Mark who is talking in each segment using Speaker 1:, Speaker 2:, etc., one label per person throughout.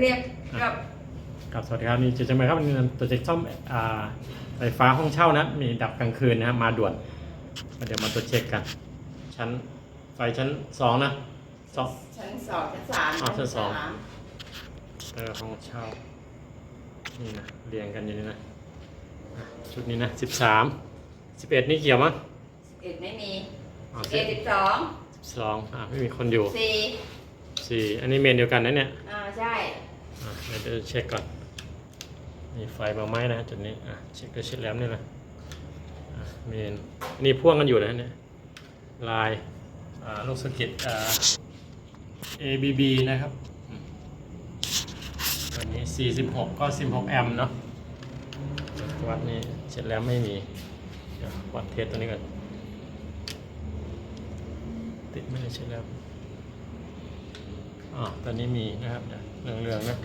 Speaker 1: เรียกกับ
Speaker 2: กับสวัสดีครับนี่เจะจะมาครับนี่ตัวเช็คซ่อมอ่าไฟฟ้าห้องเช่านะมีดับกลางคืนนะครับมาด่วนเดี๋ยวมาตรวจเช็คกัน ชั้นไฟชั้นสองนะสอง
Speaker 1: ชั้นสองชั้นสาม
Speaker 2: อ่าชั้นสองา
Speaker 1: ม
Speaker 2: เออห้องเช่านี่นะเรียงกันอยู่นี่นะอะชุดนี้นะสิบสามสิบเอ็ดนี่เกี่ยวมั้ง
Speaker 1: สิบเอ็ดไม่มี
Speaker 2: อ๋อ
Speaker 1: สิบเอ็ดสิบสอง
Speaker 2: สิบสองอ่าไม่มีคนอยู่
Speaker 1: สี่
Speaker 2: สี่อันนี้เมนเดียวกันนะเนี่ย
Speaker 1: อ่าใช่
Speaker 2: อะ เดี๋ยวจะเช็คก่อน มีไฟมาไหมนะจุดนี้ อะ เช็คก็เช็คแล้วนี่นะอะมนอันนี้พ่วงกันอยู่นะเนี่ย ลายอ่าลูกสะกิดอ่า ABB นะครับอืมตัวนี้ 46 ก็ 16 แอมป์เนาะ วัดนี่เช็ดแล้วไม่มี วัดเทสตัวนี้ก่อน ติดไม่ได้เช็ดแล้วอ๋อตัวนี้มีนะครับเดี๋ยวเหลืองๆนะ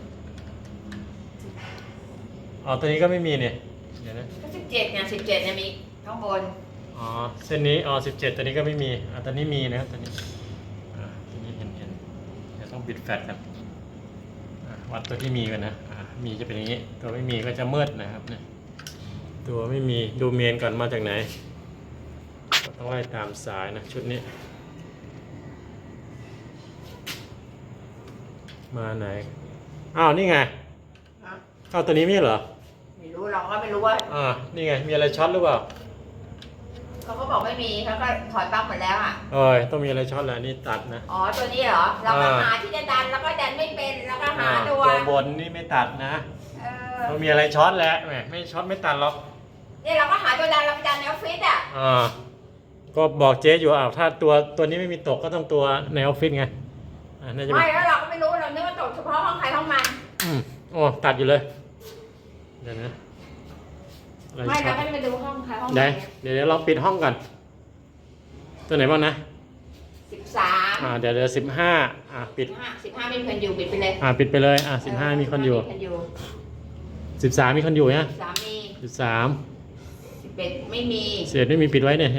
Speaker 2: อ๋อตัวนี้ก็ไม่มีเนี่ยเดี๋ยวนะ
Speaker 1: ก็สิบเจ็ดไงสิบเจ็ดเนี่ยมีข้างบน
Speaker 2: อ๋อเส้นนี้อ๋อสิบเจ็ดตัวนี้ก็ไม่มีอ่าตัวนี้มีนะครับตัวนี้อ่าตัวนี้เห็นเห็นเดี๋ยวต้องปิดแฟลชกันอ่าวัดตัวที่มีกันนะอ่ามีจะเป็นอย่างนี้ ตัวไม่มีก็จะมืดนะครับเนี่ยตัวไม่มีดูเมนก่อนมาจากไหนก็ต้องไล่ตามสายนะชุดนี้ มาไหนอ้าวนี่ไง
Speaker 1: ฮะ
Speaker 2: อ้าวตัวนี้ไม่ใช่เหรอ
Speaker 1: ไม่รู้เราก็ไม่รู้ว่า
Speaker 2: อ่า นี่ไง มีอะไรช็อตหรือเปล่า
Speaker 1: เขาก็บอกไม่มีเขาก็ถอยปลั๊กหมดแล้วอะ
Speaker 2: เอ้ย ต้องมีอะไรช็อตแหละนี่ตัดนะ
Speaker 1: อ๋อตัวนี้เหรอ เราก็
Speaker 2: อ่า
Speaker 1: หาที่จะดันแล้วก็ดันไม่เป็นแล้วก็หา
Speaker 2: อ่า
Speaker 1: ตัว
Speaker 2: ตัวบนนี่ไม่ตัดนะ
Speaker 1: เออ
Speaker 2: ต้องมีอะไรช็อตแหละแหมไม่ช็อตไม่ตัดหรอก
Speaker 1: เนี่ยเราก็หาตัวดันเราไปดันในออฟฟิศอะ
Speaker 2: อ่าก็บอกเจ๊อยู่อ้าวถ้าตัวตัวนี้ไม่มีตกก็ต้องตัวในออฟฟิศไงอ่าน่าจะ
Speaker 1: ไม่
Speaker 2: เป็น
Speaker 1: แล้วเราก็ไม่รู้เรานึกว่าตกเฉพาะห้องใครห้องมัน
Speaker 2: อืมโอ้ตัดอยู่เลย เดี๋ยวนะอะไร
Speaker 1: ไม่
Speaker 2: ช็
Speaker 1: เรา
Speaker 2: อต
Speaker 1: ก็ไม่ไปดูห้องใครห้อง
Speaker 2: ได้
Speaker 1: มัน
Speaker 2: เดี๋ยวเดี๋ยวลองปิดห้องก่อนตัวไหนบ้างนะ
Speaker 1: สิบสาม
Speaker 2: อ่า เดี๋ยวเดี๋ยวสิบห้าอ่าปิด
Speaker 1: ห้าสิบห้ามีคนอยู่ปิดไปเลย
Speaker 2: อ่าปิดไปเลย อ่าสิบห้ามีคนอยู่
Speaker 1: มีคนอยู่
Speaker 2: สิบสามมีคนอยู่เนี่ย
Speaker 1: สามมี
Speaker 2: สิบสาม
Speaker 1: สิบเอ็ดไม่มี
Speaker 2: เศษไม่มีปิดไว้เนี่ย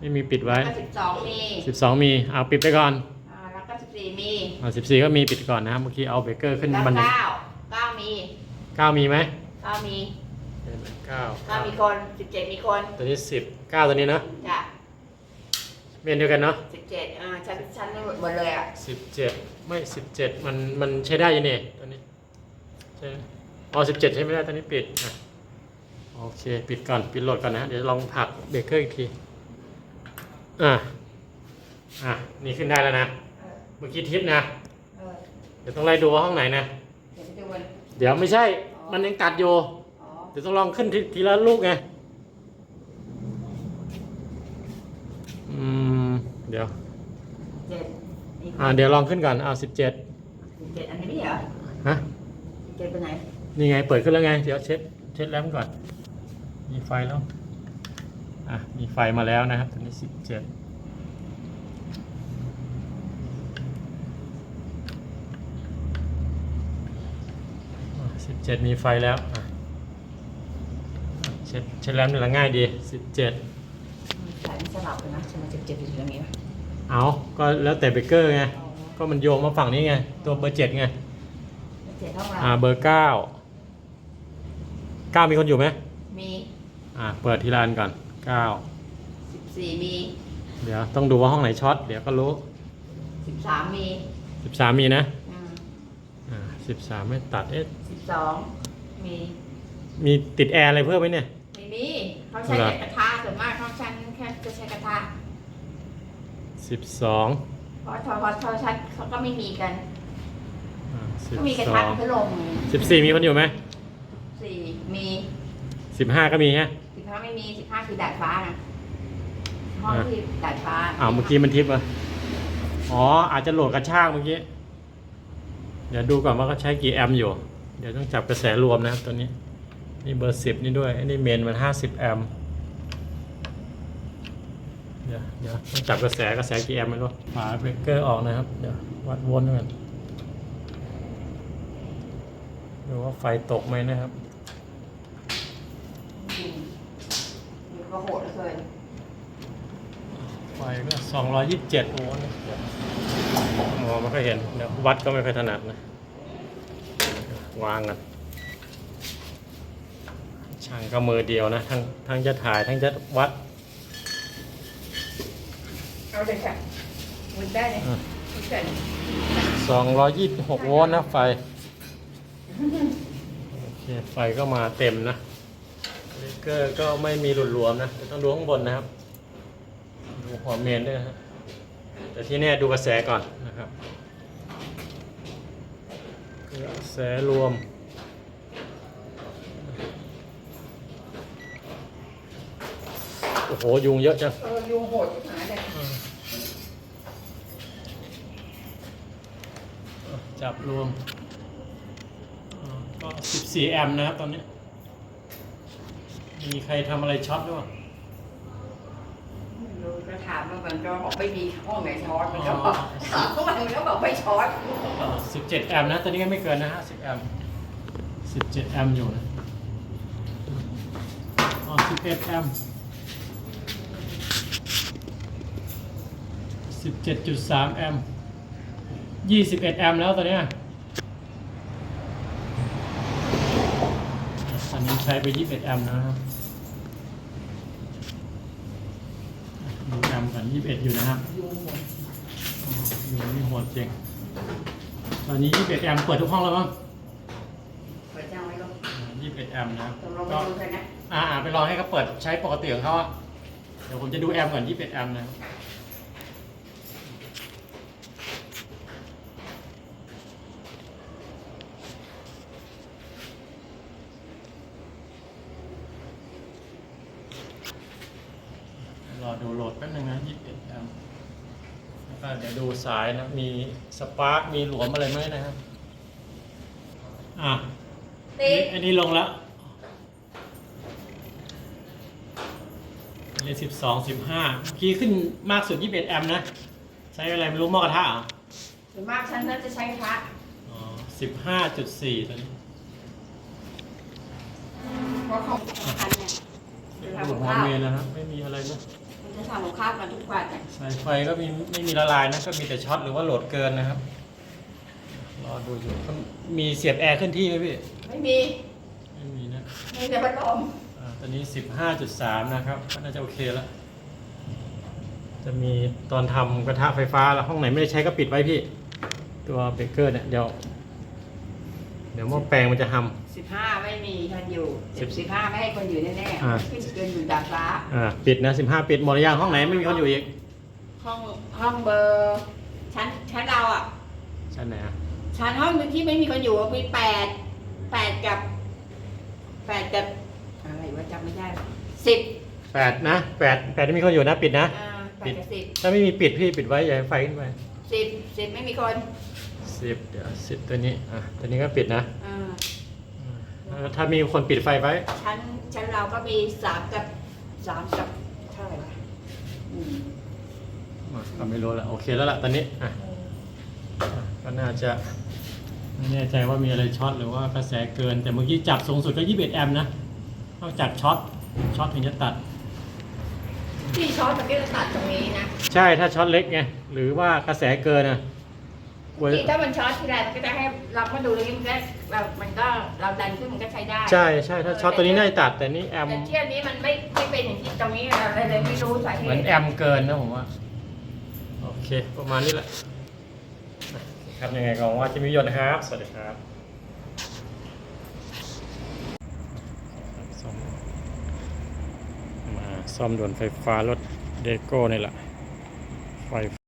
Speaker 2: ไม่มีปิดไว้
Speaker 1: แล้วก็สิบสองมี
Speaker 2: สิบสองมีเอาปิดไปก่อน
Speaker 1: อ่าแล้วก็สิบสี่มี
Speaker 2: อ่าสิบสี่ก็มีปิดก่อนนะครับเมื่อกี้เอาเบรกเกอร์ขึ้น
Speaker 1: แล้ว
Speaker 2: บันได
Speaker 1: เก้าเก้ามี
Speaker 2: เก้ามีไหม
Speaker 1: เก้ามี
Speaker 2: เก้า
Speaker 1: เก้ามีคนสิบเจ็ดมีคน
Speaker 2: ตัวนี้สิบเก้าตัวนี้เนอะ
Speaker 1: จ้ะ
Speaker 2: เมนเดียวกันเนาะ
Speaker 1: สิบเจ็ดอ่าชั้นชั้นหมดเลยอะ
Speaker 2: สิบเจ็ดไม่สิบเจ็ดมันมันใช้ได้อยังเนี่ยตัวนี้ใช่ไหมอ๋อสิบเจ็ดใช้ไม่ได้ตัวนี้ปิดอะโอเค ปิดก่อน ปิดโหลดก่อนนะ เดี๋ยวลองผลักเบรกเกอร์อีกที อะ อะ นี่ขึ้นได้แล้วนะ
Speaker 1: เออ
Speaker 2: เมื่อกี้ทิปนะ
Speaker 1: เออ
Speaker 2: เดี๋ยวต้องไล่ดูว่าห้องไหนนะ
Speaker 1: เดี๋ยวไปดูมัน
Speaker 2: เดี๋ยวไม่ใช่ มันยังตัดอยู่
Speaker 1: อ๋อ
Speaker 2: เดี๋ยวต้องลองขึ้นทีทีละลูกไงอืมเดี๋ยว
Speaker 1: เจ็ดมีคน
Speaker 2: อ่าเดี๋ยวลองขึ้นก่อนเอาสิบเจ็ด
Speaker 1: สิบเจ็ดอันนี้ไม่เหรอ
Speaker 2: ฮะ
Speaker 1: สิบเจ็ดไปไหน
Speaker 2: นี่ไงเปิดขึ้นแล้วไง เดี๋ยวเช็ดเช็ดแรมก่อน มีไฟแล้ว อะ มีไฟมาแล้วนะครับตอนนี้สิบเจ็ด สิบเจ็ดมีไฟแล้วอะอะเช็ดเช็ดแรมนี่ละง่ายดีสิบเจ็ด
Speaker 1: สายมันสลับกันนะฉันมาสิบเจ็ดอยู่ตรงนี้วะ
Speaker 2: เอาก็แล้วแต่เบเกอร์ไง ก็มันโยงมาฝั่งนี้ไง ตัวเบอร์เจ็ดไง
Speaker 1: เจ็ดห้องเรา
Speaker 2: อ่าเบอร์เก้าเก้ามีคนอยู่ไหม
Speaker 1: มี
Speaker 2: อ่าเปิดทีละอันก่อนเก้า
Speaker 1: สิบสี่มี
Speaker 2: เดี๋ยวต้องดูว่าห้องไหนช็อตเดี๋ยวก็รู้
Speaker 1: สิบสามมี
Speaker 2: สิบสามมีนะ
Speaker 1: อืม
Speaker 2: อ่า สิบสามไม่ตัดเอ๊ะ
Speaker 1: สิบสองมี
Speaker 2: มีติดแอร์อะไรเพิ่มไหมเนี่ย
Speaker 1: ไม่มีเขาใช้
Speaker 2: เหรอ
Speaker 1: แต่กระทะส่วนมากเขาใช้แค่จะใช้กระทะ
Speaker 2: สิบสอง
Speaker 1: เพราะทอทอชัดเขาก็ไม่มีกัน
Speaker 2: อ่าสิบ
Speaker 1: ก็มีกระ
Speaker 2: ส
Speaker 1: ทะ
Speaker 2: อง
Speaker 1: พัดลม
Speaker 2: สิบสี่มีคนอยู่ไหม
Speaker 1: สี่มี
Speaker 2: สิบห้าก็มีฮะ
Speaker 1: สิบห้าไม่มีสิบห้าคือดาดฟ้านะห้อง
Speaker 2: อะ
Speaker 1: ที่ดาดฟ้า
Speaker 2: อ้าวเมื่อกี้มันทิปอะอ๋ออาจจะโหลดกระชากเมื่อกี้เดี๋ยวดูก่อนว่าเขาใช้กี่แอมป์อยู่ เดี๋ยวต้องจับกระแสรวมนะครับตัวนี้ นี่เบอร์สิบนี่ด้วย อันนี้เมนมันห้าสิบแอมป์เดี๋ยวเดี๋ยวต้องจับกระแสกระแสกี่แอมป์ไม่รู้ฝาเบรกเกอร์ออกนะครับ เดี๋ยววัดวนกันดูว่าไฟตกไหมนะครับ
Speaker 1: จริงมีก็โหดเหลือเกิน
Speaker 2: ไฟก็สองร้อยยี่สิบเจ็ดโวลต์ นะเดี๋ยวอ๋อไม่ค่อยเห็นเดี๋ยววัดก็ไม่ค่อยถนัดนะ วางกันช่างก็มือเดียวนะ ทั้งทั้งจะถ่ายทั้งจะวัด
Speaker 1: เอาเลยค่ะหมุนได้เลย
Speaker 2: อะ
Speaker 1: ไม่เกิน
Speaker 2: 226โวลต์นะไฟ โอเค ไฟก็มาเต็มนะเบรกเกอร์ก็ไม่มีหลุดหลวมนะแต่ต้องดูข้างบนนะครับ ดูหัวเมนด้วยนะฮะ แต่ที่แน่ดูกระแสก่อนนะครับ กระแสรวม โอ้โห ยุงเยอะจัง
Speaker 1: เออยูโหดที่หายเลย
Speaker 2: จับรวมอ่าก็ 14 แอมป์นะครับตอนนี้ มีใครทำอะไรช็อตด้วย
Speaker 1: ไม่รู้ก็ถามว่ามันก็บอกไม่มีห้องไหนช็อตมันก็บอกถามเขาว่ามันก็บอกไม่ช็อต
Speaker 2: อ่า17 แอมป์นะ ตอนนี้ก็ไม่เกินนะ50แอมป์17 แอมป์อยู่นะอ๋อ11 แอมป์17.3 แอมป์21 แอมป์แล้วตอนเนี้ยตอนนี้ใช้ไป 21 แอมป์นะครับ ดูแอมป์กัน21อยู่นะครับ
Speaker 1: ยูโหด
Speaker 2: อ๋ออยู่นี่โหดจริงตอนนี้21แอมป์เปิดทุกห้องแล้วมั้ง
Speaker 1: เปิดจ้างไว้ก็
Speaker 2: 21แอมป์นะครับ
Speaker 1: ตกลงไป
Speaker 2: ก็
Speaker 1: ดูกันนะ
Speaker 2: อ่าอ่าไปลองให้เขาเปิดใช้ปกติของเขาอะเดี๋ยวผมจะดูแอมป์ก่อน21แอมป์นะ ครับรอดูโหลดแป๊บนึงนะ21แอมป์แล้วก็เดี๋ยวดูสายนะ มีสปาร์กมีหลวมอะไรไหมนะครับ อะ
Speaker 1: ติด
Speaker 2: อันนี้ลงแล้วอันนี้สิบสองสิบห้าเมื่อกี้ขึ้นมากสุดยี่สิบเอ็ดแอมป์นะ ใช้อะไรไม่รู้หม้อกระทะเหรอ
Speaker 1: ส่วนมากฉันน่าจะใช้กระทะ
Speaker 2: อ๋อสิบห้าจุดสี่ตอนนี้
Speaker 1: เพราะของสำคัญเนี่ย
Speaker 2: ดูหัวเมนแล้วนะ ไม่มีอะไรนะ
Speaker 1: มัน จะทำกับข้าวกันทุกวันเนี่ย
Speaker 2: สายไฟก็มีไม่มีละลายนะก็มีแต่ช็อตหรือว่าโหลดเกินนะครับรอดูอยู่ก็มีเสียบแอร์ขึ้นที่ไหมพี่
Speaker 1: ไม่มี
Speaker 2: ไม่มีนะ
Speaker 1: มีแต่พัดลม
Speaker 2: อ่าตอนนี้สิบห้าจุดสามนะครับก็น่าจะโอเคแล้วจะมีตอนทำกระทะไฟฟ้าแล้วห้องไหนไม่ได้ใช้ก็ปิดไว้พี่ ตัวเบเกอร์เนี่ยเดี๋ยว เดี๋ยวหม้อแปลงมันจะท
Speaker 1: สิบห้าไม่มีคนอยู่
Speaker 2: สิ
Speaker 1: สิ
Speaker 2: บ
Speaker 1: บสิบห้าไม่ให้คนอยู่แน่
Speaker 2: อ่า
Speaker 1: ๆขึ้นเกินอยู่ดาดฟ้าำ
Speaker 2: อ่าปิดนะสิบห้าปิดหมดหรือยังห้องไหนไม่มีคนอยู่อีก
Speaker 1: ห้องห้องเบอร์ชั้นชั้นเราอะ
Speaker 2: ชั้นไหนอะ
Speaker 1: ชั้นห้องหนึ่งที่ไม่มีคนอยู่อะมีแปดแปดกับแปดกับอะไรวะจำไม่ได้สิบ
Speaker 2: แปดนะแปดแปดไม่มีคนอยู่นะปิดนะ
Speaker 1: อ่าแปดกับสิบ
Speaker 2: ถ้าไม่มีปิดพี่ปิดไว้อย่าให้ไฟขึ้นไป
Speaker 1: สิบสิบไม่มีคน
Speaker 2: สิบเดี๋ยวสิบตัวนี้อะตัวนี้ก็ปิดนะ
Speaker 1: อ่า
Speaker 2: อ่าแล้วถ้ามีคนปิดไฟไว้
Speaker 1: ชั้นชั้นเราก็มีสามกับสามกับเท่าไหร่วะอืม
Speaker 2: อะก็ไม่รู้ละโอเคแล้วล่ะตอนนี้อะอะก็น่าจะไม่แน่ใจว่ามีอะไรช็อตหรือว่ากระแสเกิน แต่เมื่อกี้จับสูงสุดก็21แอมป์นะต้องจับช็อตช็อตถึงจะตัด
Speaker 1: ที่ช้อนมันก็จะตัดตรงนี้นะ
Speaker 2: ใช่ถ้าช็อตเล็กไงหรือว่ากระแสเกินนะ เว้ย
Speaker 1: ที่ถ้ามันช็อตที่ไรมันก็จะให้เรามาดูแล้วมันก็เรามันก็เราดันขึ้นมันก็ใช้ได้
Speaker 2: ใช่ใช่ถ้าช็อตตัวนี้น่าจะตัดแต่นี่แอม
Speaker 1: แต่เที่ยวนี้มันไม่ไม่เป็นอย่างที่ตรงนี้เราเลยเลยไม่รู้สาเห
Speaker 2: เหมือน
Speaker 1: ตุ
Speaker 2: แอมเกินนะผมว่าโอเค ประมาณนี้แหละครับยังไงก็หวังว่าจะมีประโยชน์นะครับ สวัสดีครับซ่อมมาซ่อมด่วนไฟฟ้ารถเดโก้นี่แหละไฟ